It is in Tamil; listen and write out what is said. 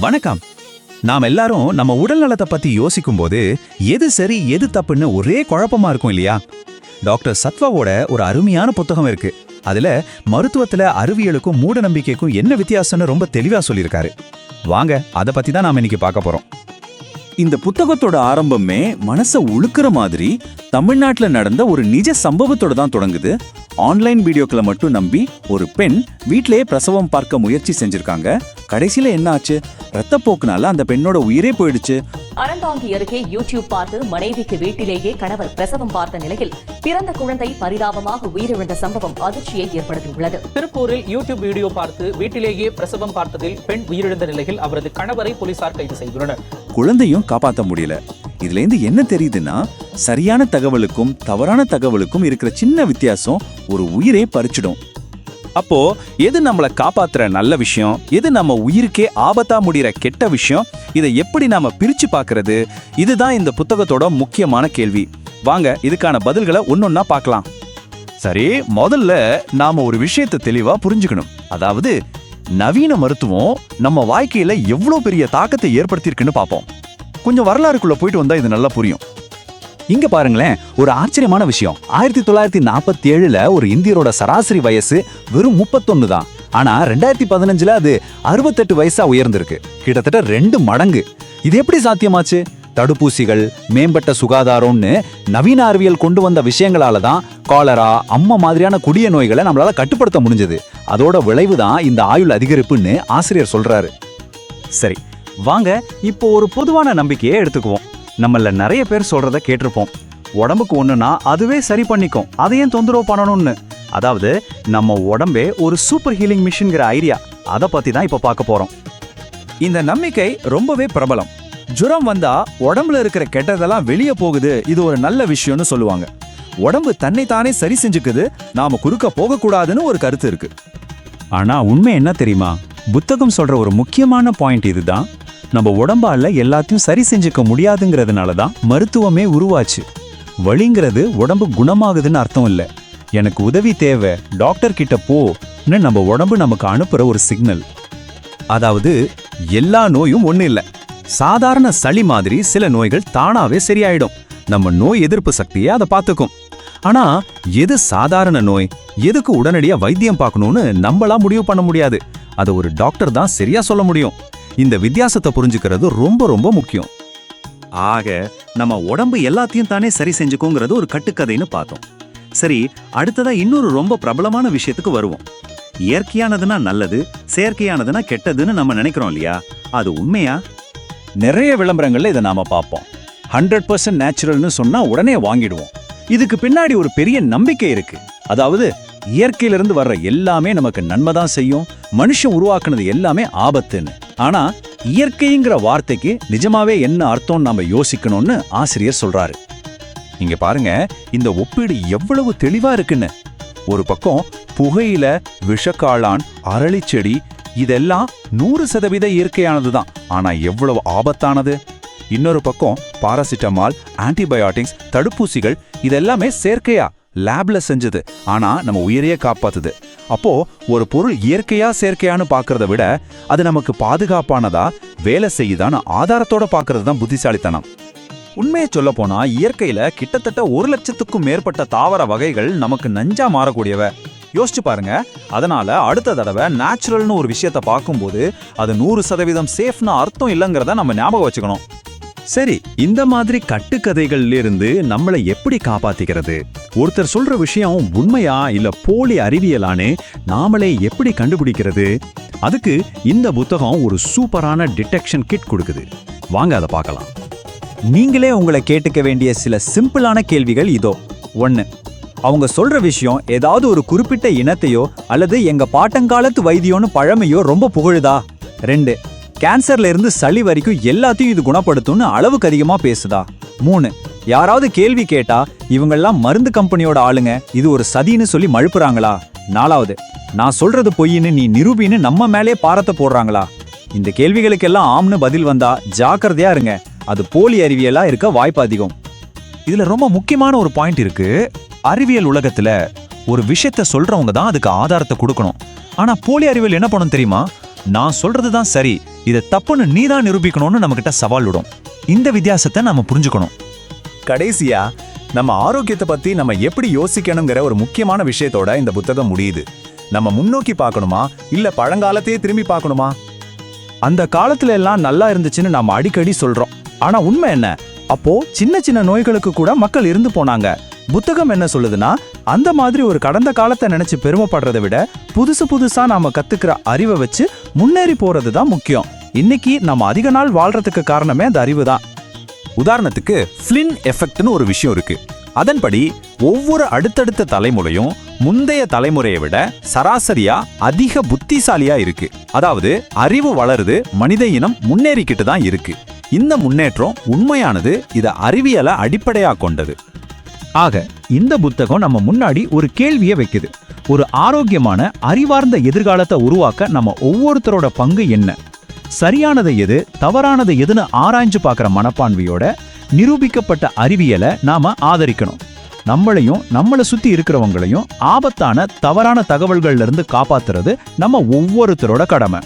வணக்கம். நாம் எல்லாரும் நம்ம உடல் நலத்தை பத்தி யோசிக்கும் போது எது சரி எது தப்புன்னு ஒரே குழப்பமா இருக்கும் இல்லையா? டாக்டர் சத்வாவோட ஒரு அருமையான புத்தகம் இருக்கு. அதுல மருத்துவத்துல அறிவியலுக்கும் மூட நம்பிக்கைக்கும் என்ன வித்தியாசம்னு ரொம்ப தெளிவா சொல்லியிருக்காரு. வாங்க அதை பத்தி தான் நாம இன்னைக்கு பார்க்க போறோம். இந்த புத்தகத்தோட ஆரம்பமே மனச உழுக்கிற மாதிரி தமிழ்நாட்டுல நடந்த ஒரு நிஜ சம்பவத்தோட தான் தொடங்குது. ஆன்லைன் வீடியோக்களை மட்டும் நம்பி ஒரு பெண் வீட்டிலேயே பிரசவம் பார்க்க முயற்சி செஞ்சிருக்காங்க. கடைசியில என்ன ஆச்சு? ரத்தப்போக்குனால அந்த பெண்ணோட உயிரே போயிடுச்சு. அறந்தாங்கி அருகே யூடியூப் பார்த்து மனைவிக்கு வீட்டிலேயே கணவர் பிரசவம் பார்த்த நிலையில் பிறந்த குழந்தை பரிதாபமாக உயிரிழந்த சம்பவம் அதிர்ச்சியை ஏற்படுத்தியுள்ளது. திருப்பூரில் யூடியூப் வீடியோ பார்த்து வீட்டிலேயே பிரசவம் பார்த்ததில் பெண் உயிரிழந்த நிலையில் அவரது கணவரை போலீசார் கைது செய்துள்ளனர். குழந்தையும் காப்பாத்த முடியல. இதுல இருந்து என்ன தெரியுதுன்னா சரியான தகவலுக்கும் தவறான தகவலுக்கும் இருக்கிற சின்ன வித்தியாசம் ஒரு உயிரே பறிச்சிடும். அப்போ எது நம்மளை காப்பாத்துற நல்ல விஷயம்? எது நம்ம உயிருக்கே ஆபத்தா முடிகிற கெட்ட விஷயம்? இதை எப்படி நாம பிரிச்சு பார்க்கறது? இதுதான் இந்த புத்தகத்தோட முக்கியமான கேள்வி. வாங்க இதுக்கான பதில்களை ஒன்னொன்னா பார்க்கலாம். சரி முதல்ல நாம ஒரு விஷயத்தை தெளிவா புரிஞ்சுக்கணும். அதாவது நவீன மருத்துவம் நம்ம வாழ்க்கையில எவ்வளவு பெரிய தாக்கத்தை ஏற்படுத்தியிருக்குன்னு பார்ப்போம். கொஞ்சம் வரலாறுக்குள்ள போயிட்டு வந்தா இது நல்லா புரியும். இங்க பாருங்களேன் ஒரு ஆச்சரியமான விஷயம். ஆயிரத்தி தொள்ளாயிரத்தி நாற்பத்தி ஏழுல ஒரு இந்தியரோட சராசரி வயசு வெறும் முப்பத்தொன்னு தான். ஆனா ரெண்டாயிரத்தி பதினஞ்சுல அது அறுபத்தெட்டு வயசா உயர்ந்திருக்கு. கிட்டத்தட்ட ரெண்டு மடங்கு. இது எப்படி சாத்தியமாச்சு? தடுப்பூசிகள் மேம்பட்ட சுகாதாரம்னு நவீன அறிவியல் கொண்டு வந்த விஷயங்களால தான் காலரா அம்மா மாதிரியான கொடிய நோய்களை நம்மளால கட்டுப்படுத்த முடிஞ்சது. அதோட விளைவு தான் இந்த ஆயுள் அதிகரிப்புன்னு ஆசிரியர் சொல்றாரு. சரி வாங்க இப்போ ஒரு பொதுவான நம்பிக்கையை எடுத்துக்குவோம். நம்மள நிறைய பேர் சொல்றத கேட்டிருப்போம். உடம்புக்கு ஒண்ணுனா அதுவே சரி பண்ணிக்கும். அதை ஏன் தொந்தரவு பண்ணணும்னு? அதாவது நம்ம உடம்பே ஒரு சூப்பர் ஹீலிங் மிஷின்ங்கிற ஐடியா அதை பத்தி தான் இப்போ பார்க்க போறோம். இந்த நம்பிக்கை ரொம்பவே பிரபலம். ஜுரம் வந்தா உடம்புல இருக்கிற கெட்டதெல்லாம் வெளியே போகுது. இது ஒரு நல்ல விஷயம்னு சொல்லுவாங்க. உடம்பு தன்னை தானே சரி செஞ்சுக்குது. நாம குறுக்க போகக்கூடாதுன்னு ஒரு கருத்து இருக்கு. ஆனா உண்மை என்ன தெரியுமா? புத்தகம் சொல்ற ஒரு முக்கியமான பாயிண்ட் இதுதான். நம்ம உடம்பால எல்லாத்தையும் சரி செஞ்சுக்க முடியாதுங்கிறதுனால தான் மருத்துவமே உருவாச்சு. வழிங்கிறது உடம்பு குணமாகுதுன்னு அர்த்தம் இல்ல. எனக்கு உதவி தேவை டாக்டர் கிட்ட போன்னு நம்ம உடம்பு நமக்கு அனுப்புற ஒரு சிக்னல். அதாவது எல்லா நோயும் ஒன்றும் இல்ல. சாதாரண சளி மாதிரி சில நோய்கள் தானாவே சரியாயிடும். நம்ம நோய் எதிர்ப்பு சக்தியை அதை பார்த்துக்கும் ஆனா எது சாதாரண நோய்? எதுக்கு உடனடியா வைத்தியம் பார்க்கணும்னு நம்மளா முடிவு பண்ண முடியாது. அதை ஒரு டாக்டர் தான் சரியா சொல்ல முடியும். இந்த வித்தியாசத்தை புரிஞ்சுக்கிறது ரொம்ப ரொம்ப முக்கியம். ஆக நம்ம உடம்பு எல்லாத்தையும் தானே சரி செஞ்சுக்கோங்கிறது ஒரு கட்டுக்கதைன்னு பார்த்தோம். சரி அடுத்ததா இன்னொரு ரொம்ப பிரபலமான விஷயத்துக்கு வருவோம். இயற்கையானதுன்னா நல்லது செயற்கையானதுன்னா கெட்டதுன்னு நம்ம நினைக்கிறோம் இல்லையா? அது உண்மையா? நிறைய விளம்பரங்கள்ல இதை நாம பார்ப்போம். ஹண்ட்ரட் பர்சன்ட் நேச்சுரல்னு சொன்னா உடனே வாங்கிடுவோம். இதுக்கு பின்னாடி ஒரு பெரிய நம்பிக்கை இருக்கு. அதாவது இயற்கையிலிருந்து வர்ற எல்லாமே நமக்கு நன்மை தான் செய்யும் மனுஷன் உருவாக்குனது எல்லாமே ஆபத்துன்னு. ஆனா இயற்கைங்கிற வார்த்தைக்கு நிஜமாவே என்ன அர்த்தம் நாம யோசிக்கணும்னு ஆசிரியர் சொல்றாரு. இங்க பாருங்க இந்த ஒப்பீடு எவ்வளவு தெளிவா இருக்குன்னு. ஒரு பக்கம் புகையில விஷக்காளான் அரளிச்செடி இதெல்லாம் நூறு சதவீத இயற்கையானது தான் ஆனா எவ்வளவு ஆபத்தானது? இன்னொரு பக்கம் பாராசிட்டமால் ஆன்டிபயோட்டிக்ஸ் தடுப்பூசிகள் இதெல்லாமே செயற்கையா லேப்ல செஞ்சது. ஆனா நம்ம உயிரையே காப்பாத்துது. அப்போ ஒரு பொருள் இயற்கையா செயற்கையான்னு பாக்குறத விட அது நமக்கு பாதுகாப்பானதா வேலை செய்யுதான்னு ஆதாரத்தோட பாக்குறது தான் புத்திசாலித்தனம். உண்மையை சொல்ல போனா இயற்கையில கிட்டத்தட்ட ஒரு லட்சத்துக்கும் மேற்பட்ட தாவர வகைகள் நமக்கு நஞ்சா மாறக்கூடியவ. யோசிச்சு பாருங்க. அதனால அடுத்த தடவை நேச்சுரல்னு ஒரு விஷயத்த பார்க்கும்போது அது நூறு சதவீதம் சேஃப்னு அர்த்தம் இல்லைங்கிறத நம்ம ஞாபகம் வச்சுக்கணும். சரி இந்த மாதிரி கட்டுக்கதைகள்ல இருந்து நம்மளை எப்படி காப்பாத்திக்கிறது? ஒருத்தர் சொல்ற விஷயம் உண்மையா இல்ல போலி அறிவியலான்னு நாமளே எப்படி கண்டுபிடிக்கிறது? அதுக்கு இந்த புத்தகம் ஒரு சூப்பரான டிடெக்ஷன் கிட் கொடுக்குது. வாங்க அதை பார்க்கலாம். நீங்களே உங்களை கேட்டுக்க வேண்டிய சில சிம்பிளான கேள்விகள் இதோ. ஒன்று அவங்க சொல்ற விஷயம் ஏதாவது ஒரு குறிப்பிட்ட இனத்தையோ அல்லது எங்க பாட்டங்காலத்து வைத்தியோன்னு பழமையோ ரொம்ப புகழுதா? ரெண்டு கேன்சர்ல இருந்து சளி வரைக்கும் எல்லாத்தையும் இது குணப்படுத்தும்னு அளவுக்கு அதிகமா பேசுதா? மூணு யாராவது கேள்வி கேட்டா இவங்கெல்லாம் மருந்து கம்பெனியோட ஆளுங்க இது ஒரு சதின்னு சொல்லி மழுப்புறாங்களா? நாலாவது நான் சொல்றது பொய்ன்னு நீ நிரூபின்னு நம்ம மேலே பாரத்தை போடுறாங்களா? இந்த கேள்விகளுக்கெல்லாம் ஆம்னு பதில் வந்தா ஜாக்கிரதையா இருங்க அது போலி அறிவியலா இருக்க வாய்ப்பு அதிகம். இதுல ரொம்ப முக்கியமான ஒரு பாயிண்ட் இருக்கு. அறிவியல் உலகத்துல ஒரு விஷயத்த சொல்றவங்க தான் அதுக்கு ஆதாரத்தை கொடுக்கணும். ஆனா போலி அறிவியல் என்ன பண்ணும் தெரியுமா? நான் சொல்றது தான் சரி. இதை தப்புன்னு நீ தான் நிரூபிக்கணும்னு நம்மகிட்ட சவால் விடும். இந்த வித்தியாசத்தை நாம புரிஞ்சுக்கணும். கடைசியா நம்ம ஆரோக்கியத்தை பத்தி நம்ம எப்படி யோசிக்கணுங்கிற ஒரு முக்கியமான விஷயத்தோட இந்த புத்தகம் முடியுது. நம்ம முன்னோக்கி பார்க்கணுமா? இல்ல பழங்காலத்தையே திரும்பி பார்க்கணுமா? அந்த காலத்துல எல்லாம் நல்லா இருந்துச்சுன்னு நாம அடிக்கடி சொல்றோம். ஆனா உண்மை என்ன? அப்போ சின்ன சின்ன நோய்களுக்கு கூட மக்கள் இருந்து போனாங்க. புத்தகம் என்ன சொல்லுதுன்னா அந்த மாதிரி ஒரு கடந்த காலத்தை நினைச்சு பெருமைப்படுறதை விட புதுசு புதுசா நாம கத்துக்கிற அறிவை வச்சு முன்னேறி போறது தான் முக்கியம். இன்னைக்கு நம்ம அதிக நாள் வாழ்றதுக்கு காரணமே அந்த அறிவு தான். உதாரணத்துக்கு ஃப்ளின் எஃபெக்ட்னு ஒரு விஷயம் இருக்கு. அதன்படி ஒவ்வொரு அடுத்தடுத்த தலைமுறையும் முந்தைய தலைமுறையை விட சராசரியா அதிக புத்திசாலியா இருக்கு. அதாவது அறிவு வளருது மனித இனம் முன்னேறிக்கிட்டு தான் இருக்கு. இந்த முன்னேற்றம் உண்மையானது இதை அறிவியலை அடிப்படையாக கொண்டது. ஆக இந்த புத்தகம் நம்ம முன்னாடி ஒரு கேள்வியை வைக்குது. ஒரு ஆரோக்கியமான அறிவார்ந்த எதிர்காலத்தை உருவாக்க நம்ம ஒவ்வொருத்தரோட பங்கு என்ன? சரியானது எது தவறானது எதுன்னு ஆராய்ஞ்சு பார்க்குற மனப்பான்மையோட நிரூபிக்கப்பட்ட அறிவியலை நாம ஆதரிக்கணும். நம்மளையும் நம்மளை சுத்தி இருக்கிறவங்களையும் ஆபத்தான தவறான தகவல்கள்ல இருந்து காப்பாத்துறது நம்ம ஒவ்வொருத்தரோட கடமை.